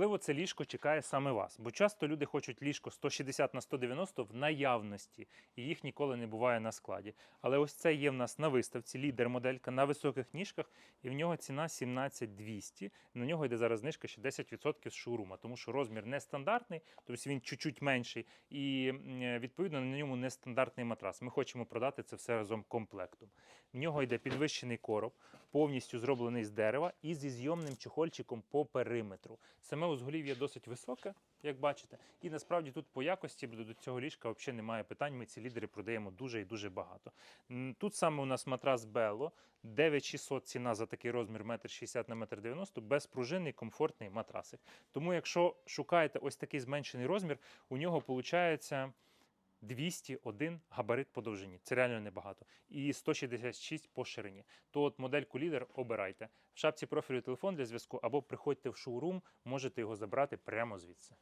Можливо, це ліжко чекає саме вас, бо часто люди хочуть ліжко 160 на 190 в наявності, і їх ніколи не буває на складі. Але ось це є в нас на виставці, лідер моделька на високих ніжках, і в нього ціна 17200. На нього йде зараз знижка ще 10% з шоурума, тому що розмір нестандартний, тобто він чуть-чуть менший, і відповідно на ньому нестандартний матрас. Ми хочемо продати це все разом комплектом. В нього йде підвищений короб, повністю зроблений з дерева і зі зйомним чохольчиком по периметру. Саме узголів'я досить високе, як бачите, і насправді тут по якості до цього ліжка взагалі немає питань. Ми ці лідери продаємо дуже і дуже багато. Тут саме у нас матрас Бело, 9600 ціна за такий розмір 1,60 на 1,90 м, безпружинний, комфортний матрасик. Тому, якщо шукаєте ось такий зменшений розмір, у нього виходить 201 габарит по довжині. Це реально небагато. І 166 по ширині. То от модельку лідер обирайте. В шапці профілю телефон для зв'язку або приходьте в шоурум, можете його забрати прямо звідси.